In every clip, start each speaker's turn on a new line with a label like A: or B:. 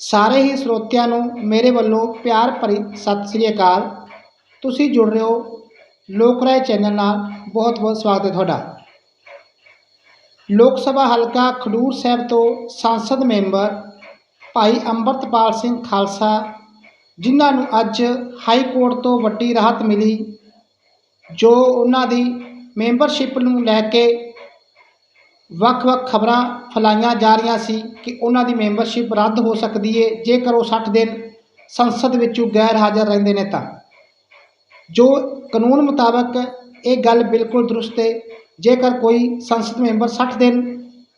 A: ਸਾਰੇ ਹੀ ਸਰੋਤਿਆਂ ਨੂੰ ਮੇਰੇ ਵੱਲੋਂ ਪਿਆਰ ਭਰੀ ਸਤਿ ਸ੍ਰੀ ਅਕਾਲ। ਤੁਸੀਂ ਜੁੜ ਰਹੇ ਹੋ ਲੋਕ ਰਾਏ ਚੈਨਲ ਨਾਲ। ਬਹੁਤ ਬਹੁਤ ਸਵਾਗਤ ਹੈ ਤੁਹਾਡਾ। ਲੋਕ ਸਭਾ ਹਲਕਾ ਖਡੂਰ ਸਾਹਿਬ ਤੋਂ ਸੰਸਦ ਮੈਂਬਰ ਭਾਈ ਅੰਮ੍ਰਿਤਪਾਲ ਸਿੰਘ ਖਾਲਸਾ, ਜਿਨ੍ਹਾਂ ਨੂੰ ਅੱਜ ਹਾਈ ਕੋਰਟ ਤੋਂ ਵੱਡੀ ਰਾਹਤ ਮਿਲੀ, ਜੋ ਉਹਨਾਂ ਦੀ ਮੈਂਬਰਸ਼ਿਪ ਨੂੰ ਲੈ ਕੇ ਵੱਖ-ਵੱਖ ਖਬਰਾਂ ਫੈਲਾਈਆਂ ਜਾ ਰਹੀਆਂ ਸੀ ਕਿ ਉਹਨਾਂ ਦੀ ਮੈਂਬਰਸ਼ਿਪ ਰੱਦ ਹੋ ਸਕਦੀ ਹੈ ਜੇਕਰ ਉਹ 60 ਦਿਨ ਸੰਸਦ ਵਿੱਚੋਂ ਗੈਰ ਹਾਜ਼ਰ ਰਹਿੰਦੇ ਨੇ ਤਾਂ। ਜੋ ਕਾਨੂੰਨ ਮੁਤਾਬਕ ਇਹ ਗੱਲ ਬਿਲਕੁਲ ਦਰੁਸਤ ਹੈ ਜੇਕਰ ਕੋਈ ਸੰਸਦ ਮੈਂਬਰ 60 ਦਿਨ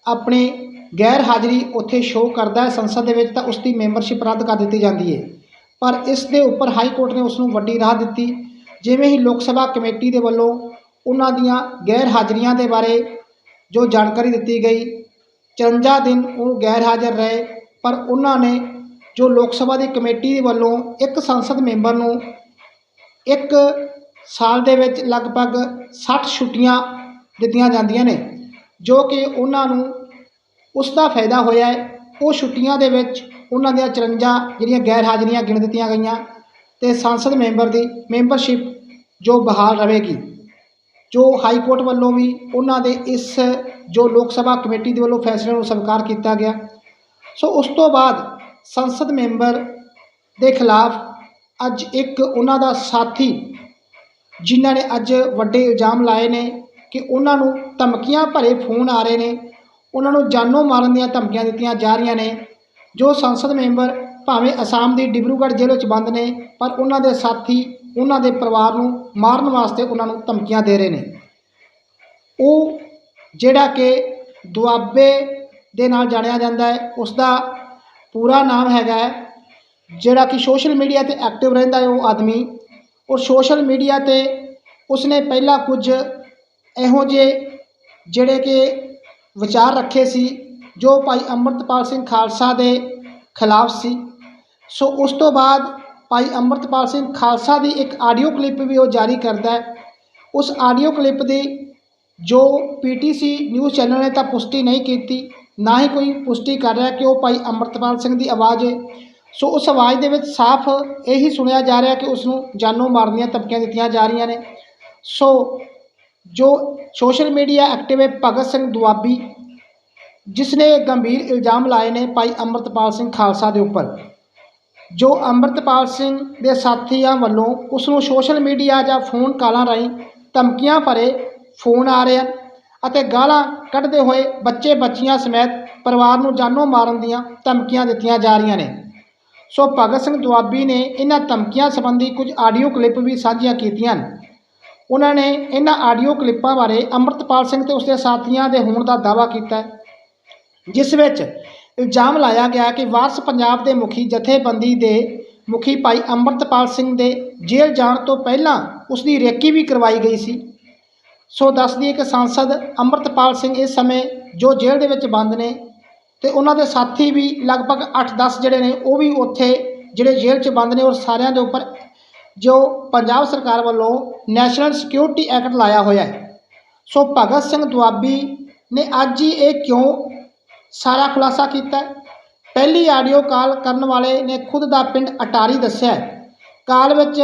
A: ਆਪਣੇ ਗੈਰ ਹਾਜ਼ਰੀ ਉੱਥੇ ਸ਼ੋਅ ਕਰਦਾ ਹੈ ਸੰਸਦ ਦੇ ਵਿੱਚ, ਤਾਂ ਉਸ ਦੀ ਮੈਂਬਰਸ਼ਿਪ ਰੱਦ ਕਰ ਦਿੱਤੀ ਜਾਂਦੀ ਹੈ ਪਰ ਇਸ ਦੇ ਉੱਪਰ ਹਾਈ ਕੋਰਟ ਨੇ ਉਸ ਨੂੰ ਵੱਡੀ ਰਾਹ ਦਿੱਤੀ। ਜਿਵੇਂ ਹੀ ਲੋਕ ਸਭਾ ਕਮੇਟੀ ਦੇ ਵੱਲੋਂ ਉਹਨਾਂ ਦੀਆਂ ਗੈਰ ਹਾਜ਼ਰੀਆਂ ਦੇ ਬਾਰੇ ਜੋ ਜਾਣਕਾਰੀ ਦਿੱਤੀ ਗਈ। 54 ਦਿਨ ਉਹ ਗੈਰ ਹਾਜ਼ਰ ਰਹੇ, ਪਰ ਉਹਨਾਂ ਨੇ ਜੋ ਲੋਕ ਸਭਾ ਦੀ ਕਮੇਟੀ ਵੱਲੋਂ ਇੱਕ ਸੰਸਦ ਮੈਂਬਰ ਨੂੰ ਇੱਕ ਸਾਲ ਦੇ ਵਿੱਚ ਲਗਭਗ 60 ਛੁੱਟੀਆਂ ਦਿੱਤੀਆਂ ਜਾਂਦੀਆਂ ਨੇ, ਜੋ ਕਿ ਉਹਨਾਂ ਨੂੰ ਉਸ ਦਾ ਫਾਇਦਾ ਹੋਇਆ ਹੈ। ਉਹ ਛੁੱਟੀਆਂ ਦੇ ਵਿੱਚ ਉਹਨਾਂ ਦੀਆਂ 54 ਜਿਹੜੀਆਂ ਗੈਰ ਹਾਜ਼ਰੀਆਂ ਗਿਣ ਦਿੱਤੀਆਂ ਗਈਆਂ ਤੇ ਸੰਸਦ ਮੈਂਬਰ ਦੀ ਮੈਂਬਰਸ਼ਿਪ ਜੋ ਬਹਾਲ ਰਹੇਗੀ। ਜੋ ਹਾਈ ਕੋਰਟ ਵੱਲੋਂ ਵੀ ਉਹਨਾਂ ਦੇ ਇਸ ਜੋ ਲੋਕ ਸਭਾ ਕਮੇਟੀ ਦੇ ਵੱਲੋਂ ਫੈਸਲੇ ਨੂੰ ਸਵੀਕਾਰ ਕੀਤਾ ਗਿਆ। ਸੋ ਉਸ ਤੋਂ ਬਾਅਦ ਸੰਸਦ ਮੈਂਬਰ ਦੇ ਖਿਲਾਫ ਅੱਜ ਇੱਕ ਉਹਨਾਂ ਦਾ ਸਾਥੀ ਜਿਨ੍ਹਾਂ ਨੇ ਅੱਜ ਵੱਡੇ ਇਲਜ਼ਾਮ ਲਾਏ ਨੇ ਕਿ ਉਹਨਾਂ ਨੂੰ ਧਮਕੀਆਂ ਭਰੇ ਫੋਨ ਆ ਰਹੇ ਨੇ। ਉਹਨਾਂ ਨੂੰ ਜਾਨੋਂ ਮਾਰਨ ਦੀਆਂ ਧਮਕੀਆਂ ਦਿੱਤੀਆਂ ਜਾ ਰਹੀਆਂ ਨੇ। ਜੋ ਸੰਸਦ ਮੈਂਬਰ ਭਾਵੇਂ ਅਸਾਮ ਦੀ ਡਿਬਰੂਗੜ੍ਹ ਜੇਲ੍ਹ ਵਿੱਚ ਬੰਦ ਨੇ, ਪਰ ਉਹਨਾਂ ਦੇ ਸਾਥੀ ਉਹਨਾਂ ਦੇ ਪਰਿਵਾਰ ਨੂੰ ਮਾਰਨ ਵਾਸਤੇ ਉਹਨਾਂ ਨੂੰ ਧਮਕੀਆਂ ਦੇ ਰਹੇ ਨੇ। ਉਹ ਜਿਹੜਾ ਕਿ ਦੁਆਬੇ ਦੇ ਨਾਲ ਜਾਣਿਆ ਜਾਂਦਾ ਹੈ ਉਸ ਦਾ ਪੂਰਾ ਨਾਮ ਹੈਗਾ ਹੈ, ਜਿਹੜਾ ਕਿ ਸੋਸ਼ਲ ਮੀਡੀਆ ਤੇ ਐਕਟਿਵ ਰਹਿੰਦਾ ਹੈ ਉਹ ਆਦਮੀ। ਔਰ ਸੋਸ਼ਲ ਮੀਡੀਆ ਤੇ ਉਸਨੇ ਪਹਿਲਾਂ ਕੁਝ ਇਹੋ ਜਿਹੇ ਜਿਹੜੇ ਕਿ ਵਿਚਾਰ ਰੱਖੇ ਸੀ, ਜੋ ਭਾਈ ਅੰਮ੍ਰਿਤਪਾਲ ਸਿੰਘ ਖਾਲਸਾ ਦੇ ਖਿਲਾਫ ਸੀ। ਸੋ ਉਸ ਤੋਂ ਬਾਅਦ ਭਾਈ ਅੰਮ੍ਰਿਤਪਾਲ ਸਿੰਘ ਖਾਲਸਾ ਦੀ ਇੱਕ ਆਡੀਓ ਕਲਿੱਪ ਵੀ ਉਹ ਜਾਰੀ ਕਰਦਾ ਹੈ। ਉਸ ਆਡੀਓ ਕਲਿੱਪ ਦੀ ਜੋ ਪੀਟੀਸੀ ਨਿਊਜ਼ ਚੈਨਲ ਨੇ ਤਾਂ ਪੁਸ਼ਟੀ ਨਹੀਂ ਕੀਤੀ, ਨਾ ਹੀ ਕੋਈ ਪੁਸ਼ਟੀ ਕਰ ਰਿਹਾ ਕਿ ਉਹ ਭਾਈ ਅੰਮ੍ਰਿਤਪਾਲ ਸਿੰਘ ਦੀ ਆਵਾਜ਼ ਹੈ। ਸੋ ਉਸ ਆਵਾਜ਼ ਦੇ ਵਿੱਚ ਸਾਫ਼ ਇਹੀ ਸੁਣਿਆ ਜਾ ਰਿਹਾ ਕਿ ਉਸ ਨੂੰ ਜਾਨੋਂ ਮਾਰਨ ਦੀਆਂ ਧਮਕੀਆਂ ਦਿੱਤੀਆਂ ਜਾ ਰਹੀਆਂ ਨੇ। ਸੋ ਜੋ ਸੋਸ਼ਲ ਮੀਡੀਆ ਐਕਟਿਵ ਹੈ ਭਗਤ ਸਿੰਘ ਦੁਆਬੀ, ਜਿਸ ਨੇ ਗੰਭੀਰ ਇਲਜ਼ਾਮ ਲਾਏ ਨੇ ਭਾਈ ਅੰਮ੍ਰਿਤਪਾਲ ਸਿੰਘ ਖਾਲਸਾ ਦੇ ਉੱਪਰ। ਜੋ ਅੰਮ੍ਰਿਤਪਾਲ ਸਿੰਘ ਦੇ ਸਾਥੀਆਂ ਵੱਲੋਂ ਉਸ ਨੂੰ ਸੋਸ਼ਲ ਮੀਡੀਆ ਜਾਂ ਫੋਨ ਕਾਲਾਂ ਰਾਹੀਂ ਧਮਕੀਆਂ ਭਰੇ ਫੋਨ ਆ ਰਹੇ ਹਨ ਅਤੇ ਗਾਲਾਂ ਕੱਢਦੇ ਹੋਏ ਬੱਚੇ ਬੱਚੀਆਂ ਸਮੇਤ ਪਰਿਵਾਰ ਨੂੰ ਜਾਨੋਂ ਮਾਰਨ ਦੀਆਂ ਧਮਕੀਆਂ ਦਿੱਤੀਆਂ ਜਾ ਰਹੀਆਂ ਨੇ। ਸੋ ਭਗਤ ਸਿੰਘ ਦੁਆਬੀ ਨੇ ਇਹਨਾਂ ਧਮਕੀਆਂ ਸੰਬੰਧੀ ਕੁਝ ਆਡੀਓ ਕਲਿੱਪ ਵੀ ਸਾਂਝੀਆਂ ਕੀਤੀਆਂ ਹਨ। ਉਹਨਾਂ ਨੇ ਇਹਨਾਂ ਆਡੀਓ ਕਲਿੱਪਾਂ ਬਾਰੇ ਅੰਮ੍ਰਿਤਪਾਲ ਸਿੰਘ ਤੇ ਉਸਦੇ ਸਾਥੀਆਂ ਦੇ ਹੋਣ ਦਾ ਦਾਅਵਾ ਕੀਤਾ ਜਿਸ ਵਿੱਚ ਇਲਜ਼ਾਮ ਲਾਇਆ ਗਿਆ ਕਿ ਵਾਰਸ ਪੰਜਾਬ ਦੇ ਮੁਖੀ ਜਥੇਬੰਦੀ ਦੇ ਮੁਖੀ ਭਾਈ ਅੰਮ੍ਰਿਤਪਾਲ ਸਿੰਘ ਦੇ ਜੇਲ੍ਹ ਜਾਣ ਤੋਂ ਪਹਿਲਾਂ ਉਸ ਦੀ ਰੇਕੀ ਵੀ ਕਰਵਾਈ ਗਈ ਸੀ। ਸੋ ਦੱਸ ਦਈਏ ਕਿ ਸੰਸਦ ਅੰਮ੍ਰਿਤਪਾਲ ਸਿੰਘ ਇਸ ਸਮੇਂ ਜੋ ਜੇਲ੍ਹ ਦੇ ਵਿੱਚ ਬੰਦ ਨੇ ਤੇ ਉਹਨਾਂ ਦੇ ਸਾਥੀ ਵੀ ਲਗਭਗ 8-10 ਜਿਹੜੇ ਨੇ, ਉਹ ਵੀ ਉੱਥੇ ਜਿਹੜੇ ਜੇਲ੍ਹ 'ਚ ਬੰਦ ਨੇ ਔਰ ਸਾਰਿਆਂ ਦੇ ਉੱਪਰ ਜੋ ਪੰਜਾਬ ਸਰਕਾਰ ਵੱਲੋਂ ਨੈਸ਼ਨਲ ਸਿਕਿਉਰਿਟੀ ਐਕਟ ਲਾਇਆ ਹੋਇਆ ਹੈ। ਸੋ ਭਗਤ ਸਿੰਘ ਦੁਆਬੀ ਨੇ ਅੱਜ ਹੀ ਇਹ ਕਿਉਂ ਸਾਰਾ ਖੁਲਾਸਾ ਕੀਤਾ ਪਹਿਲੀ ਆਡੀਓ ਕਾਲ ਕਰਨ ਵਾਲੇ ਨੇ ਖੁਦ ਦਾ ਪਿੰਡ ਅਟਾਰੀ ਦੱਸਿਆ ਕਾਲ ਵਿੱਚ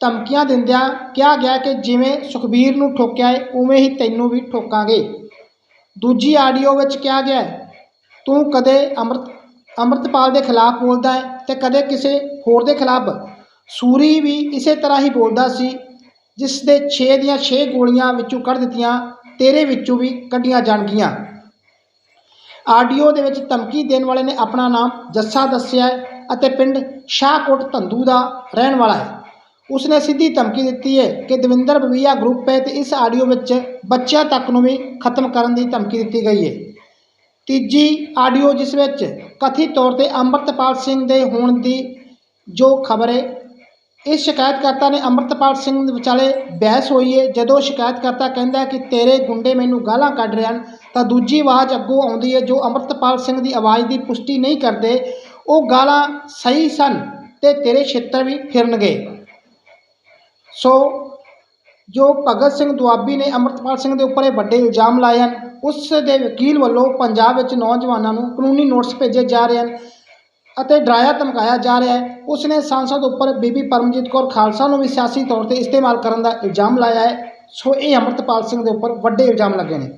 A: ਧਮਕੀਆਂ ਦਿੰਦਿਆਂ ਕਿਹਾ ਗਿਆ ਕਿ ਜਿਵੇਂ ਸੁਖਬੀਰ ਨੂੰ ਠੋਕਿਆ ਹੈ ਉਵੇਂ ਹੀ ਤੈਨੂੰ ਵੀ ਠੋਕਾਂਗੇ। ਦੂਜੀ ਆਡੀਓ ਵਿੱਚ ਕਿਹਾ ਗਿਆ ਤੂੰ ਕਦੇ ਅੰਮ੍ਰਿਤ ਅੰਮ੍ਰਿਤਪਾਲ ਦੇ ਖਿਲਾਫ ਬੋਲਦਾ ਹੈ ਤੇ ਕਦੇ ਕਿਸੇ ਹੋਰ ਦੇ ਖਿਲਾਫ। ਸੂਰੀ ਵੀ ਇਸੇ ਤਰ੍ਹਾਂ ਹੀ ਬੋਲਦਾ ਸੀ, ਜਿਸ ਦੇ 6 ਦੀਆਂ 6 ਗੋਲੀਆਂ ਵਿੱਚੋਂ ਕੱਢ ਦਿੱਤੀਆਂ, ਤੇਰੇ ਵਿੱਚੋਂ ਵੀ ਕੱਢੀਆਂ ਜਾਣਗੀਆਂ। ਆਡੀਓ ਦੇ ਵਿੱਚ ਧਮਕੀ ਦੇਣ ਵਾਲੇ ਨੇ ਆਪਣਾ ਨਾਮ ਜੱਸਾ ਦੱਸਿਆ ਹੈ ਅਤੇ ਪਿੰਡ ਸ਼ਾਹਕੋਟ ਧੰਦੂ ਦਾ ਰਹਿਣ ਵਾਲਾ ਹੈ। ਉਸਨੇ ਸਿੱਧੀ ਧਮਕੀ ਦਿੱਤੀ ਹੈ ਕਿ ਦਵਿੰਦਰ ਬਵੀਆ ਗਰੁੱਪ ਹੈ ਤੇ ਇਸ ਆਡੀਓ ਵਿੱਚ ਬੱਚਿਆਂ ਤੱਕ ਨੂੰ ਵੀ ਖਤਮ ਕਰਨ ਦੀ ਧਮਕੀ ਦਿੱਤੀ ਗਈ ਹੈ। ਤੀਜੀ ਆਡੀਓ ਜਿਸ ਵਿੱਚ ਕਥਿਤ ਤੌਰ ਤੇ ਅੰਮ੍ਰਿਤਪਾਲ ਸਿੰਘ ਦੇ ਹੋਣ ਦੀ ਜੋ ਖਬਰ ਹੈ ਇਸ ਸ਼ਿਕਾਇਤਕਰਤਾ ਨੇ ਅੰਮ੍ਰਿਤਪਾਲ ਸਿੰਘ ਵਿਚਾਲੇ ਬਹਿਸ ਹੋਈ ਹੈ ਜਦੋਂ ਸ਼ਿਕਾਇਤਕਰਤਾ ਕਹਿੰਦਾ ਹੈ ਕਿ ਤੇਰੇ ਗੁੰਡੇ ਮੈਨੂੰ ਗਾਲਾਂ ਕੱਢ ਰਹੇ ਹਨ, ਤਾਂ ਦੂਜੀ ਆਵਾਜ਼ ਅੱਗੋਂ ਆਉਂਦੀ ਹੈ ਜੋ ਅੰਮ੍ਰਿਤਪਾਲ ਸਿੰਘ ਦੀ ਆਵਾਜ਼ ਦੀ ਪੁਸ਼ਟੀ ਨਹੀਂ ਕਰਦੇ, ਉਹ ਗਾਲਾਂ ਸਹੀ ਸਨ ਤੇ ਤੇਰੇ ਛੇਤਰ ਵੀ ਫਿਰਨਗੇ। ਸੋ, ਜੋ ਭਗਤ ਸਿੰਘ ਦੁਆਬੀ ਨੇ ਅੰਮ੍ਰਿਤਪਾਲ ਸਿੰਘ ਦੇ ਉੱਪਰ ਇਹ ਵੱਡੇ ਇਲਜ਼ਾਮ ਲਾਏ ਹਨ, ਉਸ ਦੇ ਵਕੀਲ ਵੱਲੋਂ ਪੰਜਾਬ ਵਿੱਚ ਨੌਜਵਾਨਾਂ ਨੂੰ ਕਾਨੂੰਨੀ ਨੋਟਿਸ ਭੇਜੇ ਜਾ ਰਹੇ ਹਨ। ਅਤੇ ਡਰਾਇਆ, ਧਮਕਾਇਆ ਜਾ ਰਿਹਾ ਹੈ। ਉਸ ਨੇ ਸਾਂਸਦ ਉੱਪਰ ਬੀਬੀ ਪਰਮਜੀਤ ਕੌਰ ਖਾਲਸਾ ਨੂੰ ਵੀ ਸਿਆਸੀ ਤੌਰ ਤੇ ਇਸਤੇਮਾਲ ਕਰਨ ਦਾ ਇਲਜ਼ਾਮ ਲਾਇਆ ਹੈ। ਸੋ ਇਹ ਅੰਮ੍ਰਿਤਪਾਲ ਸਿੰਘ ਦੇ ਉੱਪਰ ਵੱਡੇ ਇਲਜ਼ਾਮ ਲੱਗੇ ਨੇ।